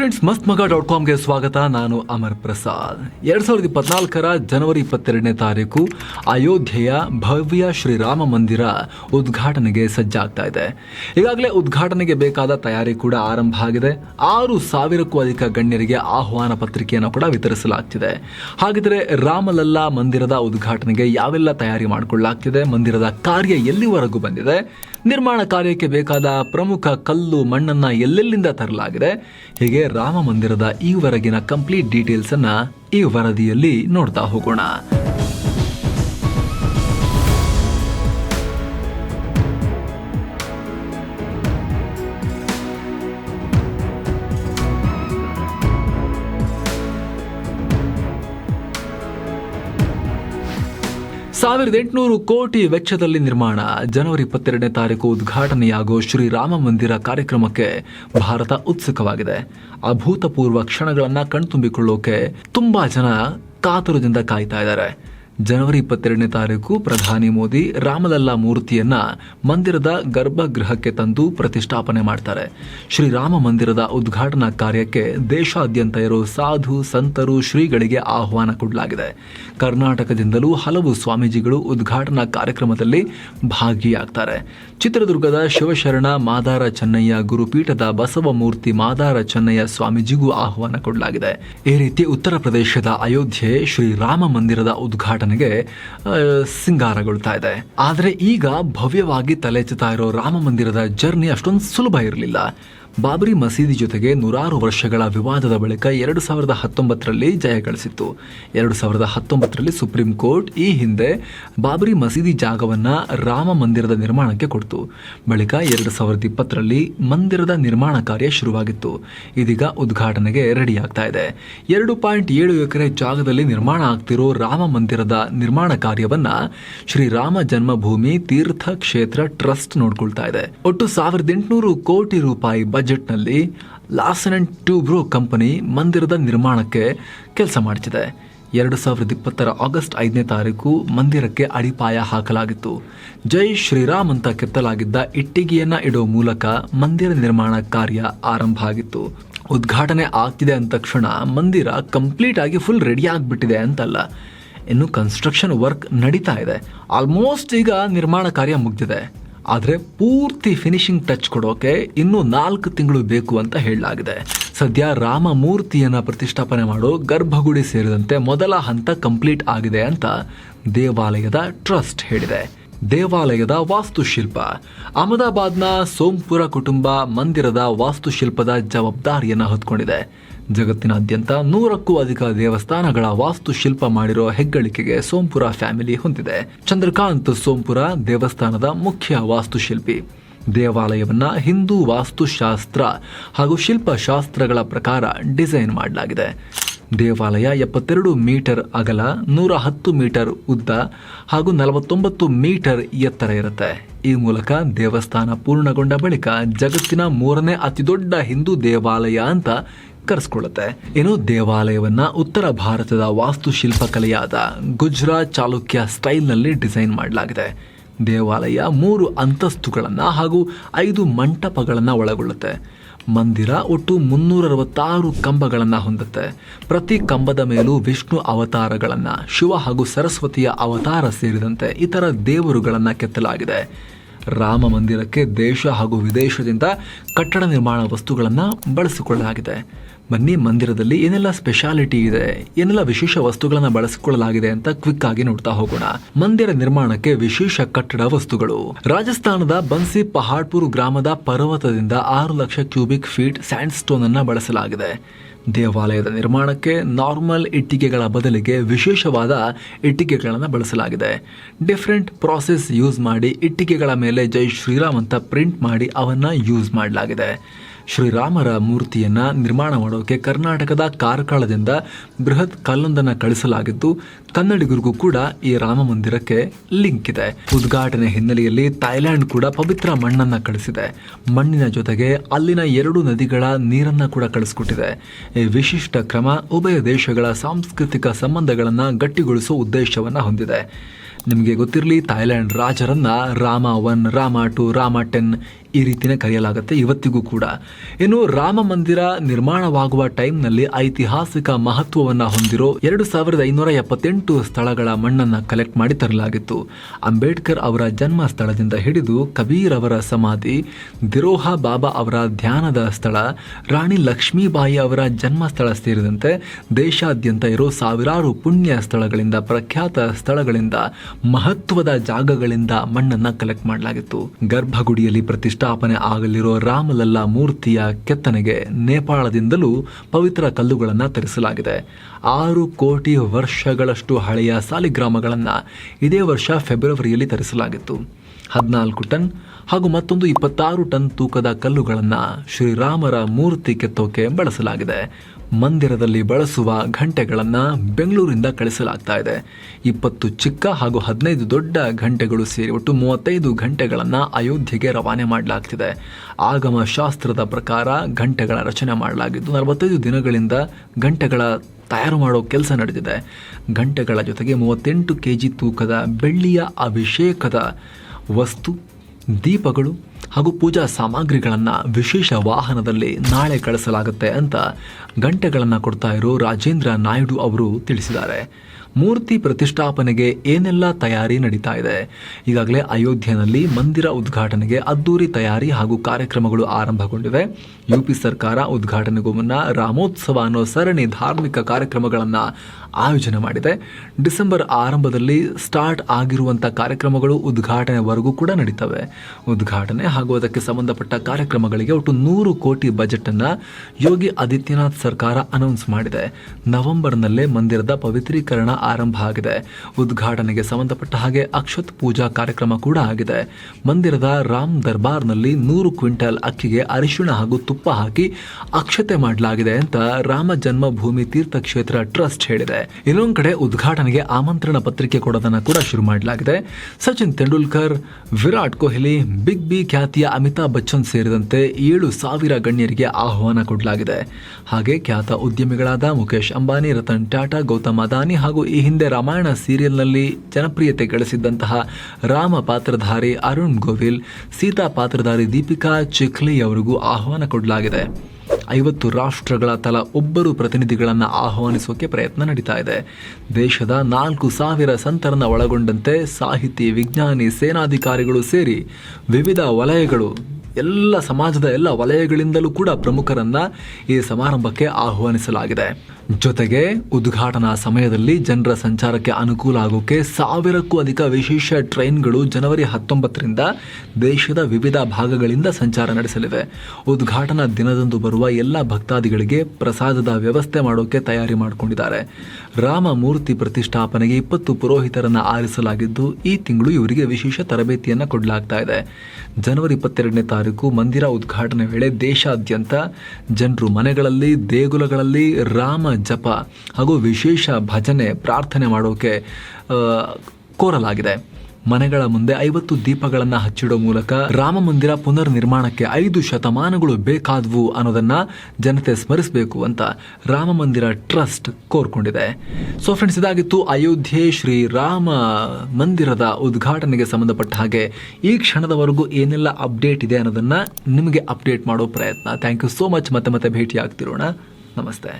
Friends ಮಸ್ತ್ ಮಗ dot ಕಾಮ್ಗೆ ಸ್ವಾಗತ. ನಾನು ಅಮರ್ ಪ್ರಸಾದ್. ಎರಡು ಸಾವಿರದ ಇಪ್ಪತ್ನಾಲ್ಕರ ಜನವರಿ ಇಪ್ಪತ್ತೆರಡನೇ ತಾರೀಕು ಅಯೋಧ್ಯೆಯ ಭವ್ಯ ಶ್ರೀರಾಮ ಮಂದಿರ ಉದ್ಘಾಟನೆಗೆ ಸಜ್ಜಾಗ್ತಾ ಇದೆ. ಈಗಾಗಲೇ ಉದ್ಘಾಟನೆಗೆ ಬೇಕಾದ ತಯಾರಿ ಕೂಡ ಆರಂಭ ಆಗಿದೆ. ಆರು ಸಾವಿರಕ್ಕೂ ಅಧಿಕ ಗಣ್ಯರಿಗೆ ಆಹ್ವಾನ ಪತ್ರಿಕೆಯನ್ನು ಕೂಡ ವಿತರಿಸಲಾಗ್ತಿದೆ. ಹಾಗಿದ್ರೆ ರಾಮಲಲ್ಲಾ ಮಂದಿರದ ಉದ್ಘಾಟನೆಗೆ ಯಾವೆಲ್ಲ ತಯಾರಿ ಮಾಡಿಕೊಳ್ಳಲಾಗ್ತಿದೆ ಮಂದಿರದ ಕಾರ್ಯ ಎಲ್ಲಿವರೆಗೂ ಬಂದಿದೆ? ನಿರ್ಮಾಣ ಕಾರ್ಯಕ್ಕೆ ಬೇಕಾದ ಪ್ರಮುಖ ಕಲ್ಲು ಮಣ್ಣನ್ನು ಎಲ್ಲೆಲ್ಲಿಂದ ತರಲಾಗಿದೆ? ಹೀಗೆ ರಾಮ ಮಂದಿರದ ಈವರೆಗಿನ ಕಂಪ್ಲೀಟ್ ಡೀಟೇಲ್ಸ್ ಅನ್ನ ಈ ವರದಿಯಲ್ಲಿ ನೋಡ್ತಾ ಹೋಗೋಣ. ಸಾವಿರದ ಎಂಟುನೂರು ಕೋಟಿ ವೆಚ್ಚದಲ್ಲಿ ನಿರ್ಮಾಣ. ಜನವರಿ ಇಪ್ಪತ್ತೆರಡನೇ ತಾರೀಕು ಉದ್ಘಾಟನೆಯಾಗುವ ಶ್ರೀರಾಮ ಮಂದಿರ ಕಾರ್ಯಕ್ರಮಕ್ಕೆ ಭಾರತ ಉತ್ಸುಕವಾಗಿದೆ. ಅಭೂತಪೂರ್ವ ಕ್ಷಣಗಳನ್ನ ಕಣ್ತುಂಬಿಕೊಳ್ಳೋಕೆ ತುಂಬಾ ಜನ ಕಾತುರದಿಂದ ಕಾಯ್ತಾ ಇದ್ದಾರೆ. ಜನವರಿ ಇಪ್ಪತ್ತೆರಡನೇ ತಾರೀಕು ಪ್ರಧಾನಿ ಮೋದಿ ರಾಮಲಲ್ಲಾ ಮೂರ್ತಿಯನ್ನ ಮಂದಿರದ ಗರ್ಭಗೃಹಕ್ಕೆ ತಂದು ಪ್ರತಿಷ್ಠಾಪನೆ ಮಾಡ್ತಾರೆ. ಶ್ರೀರಾಮ ಮಂದಿರದ ಉದ್ಘಾಟನಾ ಕಾರ್ಯಕ್ಕೆ ದೇಶಾದ್ಯಂತ ಇರೋ ಸಾಧು ಸಂತರು ಶ್ರೀಗಳಿಗೆ ಆಹ್ವಾನ ಕೊಡಲಾಗಿದೆ. ಕರ್ನಾಟಕದಿಂದಲೂ ಹಲವು ಸ್ವಾಮೀಜಿಗಳು ಉದ್ಘಾಟನಾ ಕಾರ್ಯಕ್ರಮದಲ್ಲಿ ಭಾಗಿಯಾಗ್ತಾರೆ. ಚಿತ್ರದುರ್ಗದ ಶಿವಶರಣ ಮಾದಾರ ಚೆನ್ನಯ್ಯ ಗುರುಪೀಠದ ಬಸವಮೂರ್ತಿ ಮಾದಾರ ಚೆನ್ನಯ್ಯ ಸ್ವಾಮೀಜಿಗೂ ಆಹ್ವಾನ ಕೊಡಲಾಗಿದೆ. ಈ ರೀತಿ ಉತ್ತರ ಪ್ರದೇಶದ ಅಯೋಧ್ಯೆ ಶ್ರೀರಾಮ ಮಂದಿರದ ಉದ್ಘಾಟನೆಗೆ ಆ, ಸಿಂಗಾರಗೊಳ್ತಾ ಇದೆ. ಆದರೆ ಈಗ ಭವ್ಯವಾಗಿ ತಲೆಚುತ್ತಾ ಇರೋ ರಾಮ ಮಂದಿರದ ಜರ್ನಿ ಅಷ್ಟೊಂದು ಸುಲಭ ಇರಲಿಲ್ಲ. ಬಾಬರಿ ಮಸೀದಿ ಜೊತೆಗೆ ನೂರಾರು ವರ್ಷಗಳ ವಿವಾದದ ಬಳಿಕ ಎರಡು ಸಾವಿರದ ಹತ್ತೊಂಬತ್ತರಲ್ಲಿ ಜಯ ಗಳಿಸಿತ್ತು. ಎರಡು ಸಾವಿರದ ಹತ್ತೊಂಬತ್ತರಲ್ಲಿ ಸುಪ್ರೀಂ ಕೋರ್ಟ್ ಈ ಹಿಂದೆ ಬಾಬರಿ ಮಸೀದಿ ಜಾಗವನ್ನ ರಾಮ ಮಂದಿರದ ನಿರ್ಮಾಣಕ್ಕೆ ಕೊಡ್ತು. ಬಳಿಕ ಎರಡು ಸಾವಿರದ ಇಪ್ಪತ್ತರಲ್ಲಿ ಮಂದಿರದ ನಿರ್ಮಾಣ ಕಾರ್ಯ ಶುರುವಾಗಿತ್ತು. ಇದೀಗ ಉದ್ಘಾಟನೆಗೆ ರೆಡಿ ಆಗ್ತಾ ಇದೆ. ಎರಡು ಪಾಯಿಂಟ್ ಏಳು ಎಕರೆ ಜಾಗದಲ್ಲಿ ನಿರ್ಮಾಣ ಆಗ್ತಿರೋ ರಾಮ ಮಂದಿರದ ನಿರ್ಮಾಣ ಕಾರ್ಯವನ್ನ ಶ್ರೀರಾಮ ಜನ್ಮಭೂಮಿ ತೀರ್ಥ ಕ್ಷೇತ್ರ ಟ್ರಸ್ಟ್ ನೋಡ್ಕೊಳ್ತಾ ಇದೆ. ಒಟ್ಟು ಸಾವಿರದ ಎಂಟುನೂರು ಕೋಟಿ ರೂಪಾಯಿ ಬಜೆಟ್ನಲ್ಲಿ ಲಾಸನ್ ಅಂಡ್ ಟ್ಯೂಬ್ರೋ ಕಂಪನಿ ಮಂದಿರದ ನಿರ್ಮಾಣಕ್ಕೆ ಕೆಲಸ ಮಾಡ್ತಿದೆ. ಎರಡು ಸಾವಿರದ ಇಪ್ಪತ್ತರ ಆಗಸ್ಟ್ ಐದನೇ ತಾರೀಕು ಮಂದಿರಕ್ಕೆ ಅಡಿಪಾಯ ಹಾಕಲಾಗಿತ್ತು. ಜೈ ಶ್ರೀರಾಮ್ ಅಂತ ಕೆತ್ತಲಾಗಿದ್ದ ಇಟ್ಟಿಗೆಯನ್ನ ಇಡೋ ಮೂಲಕ ಮಂದಿರ ನಿರ್ಮಾಣ ಕಾರ್ಯ ಆರಂಭ ಆಗಿತ್ತು. ಉದ್ಘಾಟನೆ ಆಗ್ತಿದೆ ಅಂದ ತಕ್ಷಣ ಮಂದಿರ ಕಂಪ್ಲೀಟ್ ಆಗಿ ಫುಲ್ ರೆಡಿ ಆಗಿಬಿಟ್ಟಿದೆ ಅಂತಲ್ಲ. ಇನ್ನು ಕನ್ಸ್ಟ್ರಕ್ಷನ್ ವರ್ಕ್ ನಡೀತಾ ಇದೆ. ಆಲ್ಮೋಸ್ಟ್ ಈಗ ನಿರ್ಮಾಣ ಕಾರ್ಯ ಮುಗ್ದಿದೆ. ಆದರೆ ಪೂರ್ತಿ ಫಿನಿಶಿಂಗ್ ಟಚ್ ಕೊಡೋಕೆ ಇನ್ನೂ ನಾಲ್ಕು ತಿಂಗಳು ಬೇಕು ಅಂತ ಹೇಳಲಾಗಿದೆ. ಸದ್ಯ ರಾಮ ಮೂರ್ತಿಯನ್ನು ಪ್ರತಿಷ್ಠಾಪನೆ ಮಾಡೋ ಗರ್ಭಗುಡಿ ಸೇರಿದಂತೆ ಮೊದಲ ಹಂತ ಕಂಪ್ಲೀಟ್ ಆಗಿದೆ ಅಂತ ದೇವಾಲಯದ ಟ್ರಸ್ಟ್ ಹೇಳಿದೆ. ದೇವಾಲಯದ ವಾಸ್ತುಶಿಲ್ಪ. ಅಹಮದಾಬಾದ್ನ ಸೋಂಪುರ ಕುಟುಂಬ ಮಂದಿರದ ವಾಸ್ತುಶಿಲ್ಪದ ಜವಾಬ್ದಾರಿಯನ್ನು ಹೊತ್ಕೊಂಡಿದೆ. ಜಗತ್ತಿನಾದ್ಯಂತ ನೂರಕ್ಕೂ ಅಧಿಕ ದೇವಸ್ಥಾನಗಳ ವಾಸ್ತುಶಿಲ್ಪ ಮಾಡಿರೋ ಹೆಗ್ಗಳಿಕೆಗೆ ಸೋಂಪುರ ಫ್ಯಾಮಿಲಿ ಹೊಂದಿದೆ. ಚಂದ್ರಕಾಂತ್ ಸೋಂಪುರ ದೇವಸ್ಥಾನದ ಮುಖ್ಯ ವಾಸ್ತುಶಿಲ್ಪಿ. ದೇವಾಲಯವನ್ನು ಹಿಂದೂ ವಾಸ್ತುಶಾಸ್ತ್ರ ಹಾಗೂ ಶಿಲ್ಪಶಾಸ್ತ್ರಗಳ ಪ್ರಕಾರ ಡಿಸೈನ್ ಮಾಡಲಾಗಿದೆ. ದೇವಾಲಯ ಎಪ್ಪತ್ತೆರಡು ಮೀಟರ್ ಅಗಲ, ನೂರ ಹತ್ತು ಮೀಟರ್ ಉದ್ದ ಹಾಗೂ ನಲವತ್ತೊಂಬತ್ತು ಮೀಟರ್ ಎತ್ತರ ಇರುತ್ತೆ. ಈ ಮೂಲಕ ದೇವಸ್ಥಾನ ಪೂರ್ಣಗೊಂಡ ಬಳಿಕ ಜಗತ್ತಿನ ಮೂರನೇ ಅತಿದೊಡ್ಡ ಹಿಂದೂ ದೇವಾಲಯ ಅಂತ ಕರೆಸ್ಕೊಳ್ಳುತ್ತೆ. ಇನ್ನು ದೇವಾಲಯವನ್ನ ಉತ್ತರ ಭಾರತದ ವಾಸ್ತುಶಿಲ್ಪ ಕಲೆಯಾದ ಗುಜರಾತ್ ಚಾಲುಕ್ಯ ಸ್ಟೈಲ್ನಲ್ಲಿ ಡಿಸೈನ್ ಮಾಡಲಾಗಿದೆ. ದೇವಾಲಯ ಮೂರು ಅಂತಸ್ತುಗಳನ್ನು ಹಾಗೂ ಐದು ಮಂಟಪಗಳನ್ನು ಒಳಗೊಳ್ಳುತ್ತೆ. ಮಂದಿರ ಒಟ್ಟು ಮುನ್ನೂರ ಅರವತ್ತಾರು ಕಂಬಗಳನ್ನು ಹೊಂದುತ್ತೆ. ಪ್ರತಿ ಕಂಬದ ಮೇಲೂ ವಿಷ್ಣು ಅವತಾರಗಳನ್ನು, ಶಿವ ಹಾಗೂ ಸರಸ್ವತಿಯ ಅವತಾರ ಸೇರಿದಂತೆ ಇತರ ದೇವರುಗಳನ್ನು ಕೆತ್ತಲಾಗಿದೆ. ರಾಮ ಮಂದಿರಕ್ಕೆ ದೇಶ ಹಾಗೂ ವಿದೇಶದಿಂದ ಕಟ್ಟಡ ನಿರ್ಮಾಣ ವಸ್ತುಗಳನ್ನು ಬಳಸಿಕೊಳ್ಳಲಾಗಿದೆ. ಬನ್ನಿ, ಮಂದಿರದಲ್ಲಿ ಏನೆಲ್ಲ ಸ್ಪೆಷಾಲಿಟಿ ಇದೆ? ಏನೆಲ್ಲ ವಿಶೇಷ ವಸ್ತುಗಳನ್ನು ಬಳಸಿಕೊಳ್ಳಲಾಗಿದೆ ಅಂತ ಕ್ವಿಕ್ ಆಗಿ ನೋಡ್ತಾ ಹೋಗೋಣ. ಮಂದಿರ ನಿರ್ಮಾಣಕ್ಕೆ ವಿಶೇಷ ಕಟ್ಟಡ ವಸ್ತುಗಳು. ರಾಜಸ್ಥಾನದ ಬನ್ಸಿ ಪಹಾಡ್ಪುರ್ ಗ್ರಾಮದ ಪರ್ವತದಿಂದ ಆರು lakh cubic feet sandstone ಅನ್ನ ಬಳಸಲಾಗಿದೆ. ದೇವಾಲಯದ ನಿರ್ಮಾಣಕ್ಕೆ ನಾರ್ಮಲ್ ಇಟ್ಟಿಗೆಗಳ ಬದಲಿಗೆ ವಿಶೇಷವಾದ ಇಟ್ಟಿಗೆಗಳನ್ನು ಬಳಸಲಾಗಿದೆ. ಡಿಫ್ರೆಂಟ್ ಪ್ರಾಸೆಸ್ ಯೂಸ್ ಮಾಡಿ ಇಟ್ಟಿಗೆಗಳ ಮೇಲೆ ಜೈ ಶ್ರೀರಾಮ್ ಅಂತ ಪ್ರಿಂಟ್ ಮಾಡಿ ಅವನ್ನ ಯೂಸ್ ಮಾಡಲಾಗಿದೆ. ಶ್ರೀರಾಮರ ಮೂರ್ತಿಯನ್ನ ನಿರ್ಮಾಣ ಮಾಡೋಕೆ ಕರ್ನಾಟಕದ ಕಾರ್ಕಳದಿಂದ ಬೃಹತ್ ಕಲ್ಲೊಂದನ್ನು ಕಳಿಸಲಾಗಿದ್ದು, ಕನ್ನಡಿಗರಿಗೂ ಕೂಡ ಈ ರಾಮ ಮಂದಿರಕ್ಕೆ ಲಿಂಕ್ ಇದೆ. ಉದ್ಘಾಟನೆ ಹಿನ್ನೆಲೆಯಲ್ಲಿ ಥೈಲ್ಯಾಂಡ್ ಕೂಡ ಪವಿತ್ರ ಮಣ್ಣನ್ನ ಕಳಿಸಿದೆ. ಮಣ್ಣಿನ ಜೊತೆಗೆ ಅಲ್ಲಿನ ಎರಡು ನದಿಗಳ ನೀರನ್ನ ಕೂಡ ಕಳಿಸ್ಕೊಟ್ಟಿದೆ. ಈ ವಿಶಿಷ್ಟ ಕ್ರಮ ಉಭಯ ದೇಶಗಳ ಸಾಂಸ್ಕೃತಿಕ ಸಂಬಂಧಗಳನ್ನು ಗಟ್ಟಿಗೊಳಿಸುವ ಉದ್ದೇಶವನ್ನ ಹೊಂದಿದೆ. ನಿಮಗೆ ಗೊತ್ತಿರಲಿ Thailand ರಾಜರನ್ನ Rama one, Rama two, Rama ten ಈ ರೀತಿನೇ ಕರೆಯಲಾಗುತ್ತೆ ಇವತ್ತಿಗೂ ಕೂಡ. ಇನ್ನು ರಾಮ ಮಂದಿರ ನಿರ್ಮಾಣವಾಗುವ ಟೈಮ್ನಲ್ಲಿ ಐತಿಹಾಸಿಕ ಮಹತ್ವವನ್ನ ಹೊಂದಿರೋ ಎರಡು ಸಾವಿರದ ಐನೂರ ಎಪ್ಪತ್ತೆಂಟು ಸ್ಥಳಗಳ ಮಣ್ಣನ್ನ ಕಲೆಕ್ಟ್ ಮಾಡಿ ತರಲಾಗಿತ್ತು. ಅಂಬೇಡ್ಕರ್ ಅವರ ಜನ್ಮ ಸ್ಥಳದಿಂದ ಹಿಡಿದು ಕಬೀರ್ ಅವರ ಸಮಾಧಿ, ದಿರೋಹ ಬಾಬಾ ಅವರ ಧ್ಯಾನದ ಸ್ಥಳ, ರಾಣಿ ಲಕ್ಷ್ಮೀಬಾಯಿ ಅವರ ಜನ್ಮ ಸ್ಥಳ ಸೇರಿದಂತೆ ದೇಶಾದ್ಯಂತ ಇರೋ ಸಾವಿರಾರು ಪುಣ್ಯ ಸ್ಥಳಗಳಿಂದ ಪ್ರಖ್ಯಾತ ಸ್ಥಳಗಳಿಂದ ಮಹತ್ವದ ಜಾಗಗಳಿಂದ ಮಣ್ಣನ್ನ ಕಲೆಕ್ಟ್ ಮಾಡಲಾಗಿತ್ತು. ಗರ್ಭಗುಡಿಯಲ್ಲಿ ಪ್ರತಿಷ್ಠಾಪನೆ ಆಗಲಿರೋ ರಾಮಲಲ್ಲಾ ಮೂರ್ತಿಯ ಕೆತ್ತನೆಗೆ ನೇಪಾಳದಿಂದಲೂ ಪವಿತ್ರ ಕಲ್ಲುಗಳನ್ನು ತರಿಸಲಾಗಿದೆ. ಆರು ಕೋಟಿ ವರ್ಷಗಳಷ್ಟು ಹಳೆಯ ಸಾಲಿಗ್ರಾಮಗಳನ್ನು ಇದೇ ವರ್ಷ ಫೆಬ್ರವರಿಯಲ್ಲಿ ತರಿಸಲಾಗಿತ್ತು. ಹದಿನಾಲ್ಕು ಟನ್ ಹಾಗೂ ಮತ್ತೊಂದು ಇಪ್ಪತ್ತಾರು ಟನ್ ತೂಕದ ಕಲ್ಲುಗಳನ್ನು ಶ್ರೀರಾಮರ ಮೂರ್ತಿ ಕೆತ್ತೋಕೆ ಬಳಸಲಾಗಿದೆ. ಮಂದಿರದಲ್ಲಿ ಬಳಸುವ ಘಂಟೆಗಳನ್ನು ಬೆಂಗಳೂರಿಂದ ಕಳಿಸಲಾಗ್ತಾ ಇದೆ. ಇಪ್ಪತ್ತು ಚಿಕ್ಕ ಹಾಗೂ ಹದಿನೈದು ದೊಡ್ಡ ಘಂಟೆಗಳು ಸೇರಿ ಒಟ್ಟು ಮೂವತ್ತೈದು ಘಂಟೆಗಳನ್ನು ಅಯೋಧ್ಯೆಗೆ ರವಾನೆ ಮಾಡಲಾಗ್ತಿದೆ. ಆಗಮ ಶಾಸ್ತ್ರದ ಪ್ರಕಾರ ಘಂಟೆಗಳ ರಚನೆ ಮಾಡಲಾಗಿದ್ದು, ನಲವತ್ತೈದು ದಿನಗಳಿಂದ ಘಂಟೆಗಳ ತಯಾರು ಮಾಡೋ ಕೆಲಸ ನಡೆದಿದೆ. ಗಂಟೆಗಳ ಜೊತೆಗೆ ಮೂವತ್ತೆಂಟು ಕೆ ಜಿ ತೂಕದ ಬೆಳ್ಳಿಯ ಅಭಿಷೇಕದ ವಸ್ತು, ದೀಪಗಳು ಹಾಗೂ ಪೂಜಾ ಸಾಮಗ್ರಿಗಳನ್ನು ವಿಶೇಷ ವಾಹನದಲ್ಲಿ ನಾಳೆ ಕಳಿಸಲಾಗುತ್ತೆ ಅಂತ ಗಂಟೆಗಳನ್ನು ಕೊಡ್ತಾ ಇರೋ ರಾಜೇಂದ್ರ ನಾಯ್ಡು ಅವರು ತಿಳಿಸಿದ್ದಾರೆ. ಮೂರ್ತಿ ಪ್ರತಿಷ್ಠಾಪನೆಗೆ ಏನೆಲ್ಲ ತಯಾರಿ ನಡೀತಾ ಇದೆ? ಈಗಾಗಲೇ ಅಯೋಧ್ಯೆಯಲ್ಲಿ ಮಂದಿರ ಉದ್ಘಾಟನೆಗೆ ಅದ್ದೂರಿ ತಯಾರಿ ಹಾಗೂ ಕಾರ್ಯಕ್ರಮಗಳು ಆರಂಭಗೊಂಡಿವೆ. ಯುಪಿ ಸರ್ಕಾರ ಉದ್ಘಾಟನೆಗೂ ಮುನ್ನ ರಾಮೋತ್ಸವ ಅನ್ನೋ ಸರಣಿ ಧಾರ್ಮಿಕ ಕಾರ್ಯಕ್ರಮಗಳನ್ನು ಆಯೋಜನೆ ಮಾಡಿದೆ. ಡಿಸೆಂಬರ್ ಆರಂಭದಲ್ಲಿ ಸ್ಟಾರ್ಟ್ ಆಗಿರುವಂಥ ಕಾರ್ಯಕ್ರಮಗಳು ಉದ್ಘಾಟನೆವರೆಗೂ ಕೂಡ ನಡೀತವೆ. ಉದ್ಘಾಟನೆ ಹಾಗೂ ಅದಕ್ಕೆ ಸಂಬಂಧಪಟ್ಟ ಕಾರ್ಯಕ್ರಮಗಳಿಗೆ ಒಟ್ಟು ನೂರು ಕೋಟಿ ಬಜೆಟನ್ನು ಯೋಗಿ ಆದಿತ್ಯನಾಥ್ ಸರ್ಕಾರ ಅನೌನ್ಸ್ ಮಾಡಿದೆ. ನವೆಂಬರ್ನಲ್ಲೇ ಮಂದಿರದ ಪವಿತ್ರೀಕರಣ ಆರಂಭ ಆಗಿದೆ. ಉದ್ಘಾಟನೆಗೆ ಸಂಬಂಧಪಟ್ಟ ಹಾಗೆ ಅಕ್ಷತ್ ಪೂಜಾ ಕಾರ್ಯಕ್ರಮ ಕೂಡ ಆಗಿದೆ. ಮಂದಿರದ ರಾಮ್ ದರ್ಬಾರ್ನಲ್ಲಿ ನೂರು ಕ್ವಿಂಟಲ್ ಅಕ್ಕಿಗೆ ಅರಿಶಿಣ ಹಾಗೂ ತುಪ್ಪ ಹಾಕಿ ಅಕ್ಷತೆ ಮಾಡಲಾಗಿದೆ ಅಂತ ರಾಮ ಜನ್ಮಭೂಮಿ ತೀರ್ಥಕ್ಷೇತ್ರ ಟ್ರಸ್ಟ್ ಹೇಳಿದೆ. ಇನ್ನೊಂದು ಕಡೆ ಉದ್ಘಾಟನೆಗೆ ಆಮಂತ್ರಣ ಪತ್ರಿಕೆ ಕೊಡೋದನ್ನ ಕೂಡ ಶುರು ಮಾಡಲಾಗಿದೆ. ಸಚಿನ್ ತೆಂಡೂಲ್ಕರ್, ವಿರಾಟ್ ಕೊಹ್ಲಿ, ಬಿಗ್ ಬಿ ಖ್ಯಾತಿಯ ಅಮಿತಾಬ್ ಬಚ್ಚನ್ ಸೇರಿದಂತೆ ಏಳು ಸಾವಿರ ಗಣ್ಯರಿಗೆ ಆಹ್ವಾನ ಕೊಡಲಾಗಿದೆ. ಹಾಗೆ ಖ್ಯಾತ ಉದ್ಯಮಿಗಳಾದ ಮುಖೇಶ್ ಅಂಬಾನಿ, ರತನ್ ಟಾಟಾ, ಗೌತಮ್ ಅದಾನಿ ಹಾಗೂ ಈ ಹಿಂದೆ ರಾಮಾಯಣ ಸೀರಿಯಲ್ನಲ್ಲಿ ಜನಪ್ರಿಯತೆ ಗಳಿಸಿದ್ದಂತಹ ರಾಮ ಪಾತ್ರಧಾರಿ ಅರುಣ್ ಗೋವಿಲ್, ಸೀತಾ ಪಾತ್ರಧಾರಿ ದೀಪಿಕಾ ಚಿಖ್ಲಿ ಅವರಿಗೂ ಆಹ್ವಾನ ಕೊಡಲಾಗಿದೆ. ಐವತ್ತು ರಾಷ್ಟ್ರಗಳ ತಲಾ ಒಬ್ಬರು ಪ್ರತಿನಿಧಿಗಳನ್ನು ಆಹ್ವಾನಿಸೋಕೆ ಪ್ರಯತ್ನ ನಡೀತಾ ಇದೆ. ದೇಶದ ನಾಲ್ಕು ಸಾವಿರ ಸಂತರನ್ನ ಒಳಗೊಂಡಂತೆ ಸಾಹಿತಿ, ವಿಜ್ಞಾನಿ, ಸೇನಾಧಿಕಾರಿಗಳು ಸೇರಿ ವಿವಿಧ ವಲಯಗಳು, ಎಲ್ಲ ಸಮಾಜದ ಎಲ್ಲ ವಲಯಗಳಿಂದಲೂ ಕೂಡ ಪ್ರಮುಖರನ್ನ ಈ ಸಮಾರಂಭಕ್ಕೆ ಆಹ್ವಾನಿಸಲಾಗಿದೆ. ಜೊತೆಗೆ ಉದ್ಘಾಟನಾ ಸಮಯದಲ್ಲಿ ಜನರ ಸಂಚಾರಕ್ಕೆ ಅನುಕೂಲ ಆಗೋಕೆ ಸಾವಿರಕ್ಕೂ ಅಧಿಕ ವಿಶೇಷ ಟ್ರೈನ್ಗಳು ಜನವರಿ ಹತ್ತೊಂಬತ್ತರಿಂದ ದೇಶದ ವಿವಿಧ ಭಾಗಗಳಿಂದ ಸಂಚಾರ ನಡೆಸಲಿವೆ. ಉದ್ಘಾಟನಾ ದಿನದಂದು ಬರುವ ಎಲ್ಲ ಭಕ್ತಾದಿಗಳಿಗೆ ಪ್ರಸಾದದ ವ್ಯವಸ್ಥೆ ಮಾಡೋಕೆ ತಯಾರಿ ಮಾಡಿಕೊಂಡಿದ್ದಾರೆ. ರಾಮ ಮೂರ್ತಿ ಪ್ರತಿಷ್ಠಾಪನೆಗೆ ಇಪ್ಪತ್ತು ಪುರೋಹಿತರನ್ನು ಆರಿಸಲಾಗಿದ್ದು, ಈ ತಿಂಗಳು ಇವರಿಗೆ ವಿಶೇಷ ತರಬೇತಿಯನ್ನು ಕೊಡಲಾಗ್ತಾ ಇದೆ. ಜನವರಿ ಇಪ್ಪತ್ತೆರಡನೇ ತಾರೀಕು ಮಂದಿರ ಉದ್ಘಾಟನೆ ವೇಳೆ ದೇಶಾದ್ಯಂತ ಜನರು ಮನೆಗಳಲ್ಲಿ, ದೇಗುಲಗಳಲ್ಲಿ ರಾಮ ಜಪ ಹಾಗೂ ವಿಶೇಷ ಭಜನೆ ಪ್ರಾರ್ಥನೆ ಮಾಡೋಕೆ ಕೋರಲಾಗಿದೆ. ಮನೆಗಳ ಮುಂದೆ ಐವತ್ತು ದೀಪಗಳನ್ನು ಹಚ್ಚಿಡೋ ಮೂಲಕ ರಾಮ ಮಂದಿರ ಪುನರ್ ನಿರ್ಮಾಣಕ್ಕೆ ಐದು ಶತಮಾನಗಳು ಬೇಕಾದವು ಅನ್ನೋದನ್ನ ಜನತೆ ಸ್ಮರಿಸಬೇಕು ಅಂತ ರಾಮ ಮಂದಿರ ಟ್ರಸ್ಟ್ ಕೋರ್ಕೊಂಡಿದೆ. ಸೊ ಫ್ರೆಂಡ್ಸ್ ಇದಾಗಿತ್ತು ಅಯೋಧ್ಯೆ ಶ್ರೀ ರಾಮ ಮಂದಿರದ ಉದ್ಘಾಟನೆಗೆ ಸಂಬಂಧಪಟ್ಟ ಹಾಗೆ ಈ ಕ್ಷಣದವರೆಗೂ ಏನೆಲ್ಲ ಅಪ್ಡೇಟ್ ಇದೆ ಅನ್ನೋದನ್ನ ನಿಮಗೆ ಅಪ್ಡೇಟ್ ಮಾಡೋ ಪ್ರಯತ್ನ. ಥ್ಯಾಂಕ್ ಯು ಸೋ ಮಚ್ ಮತ್ತೆ ಮತ್ತೆ ಭೇಟಿ ಆಗ್ತಿರೋಣ ನಮಸ್ತೆ.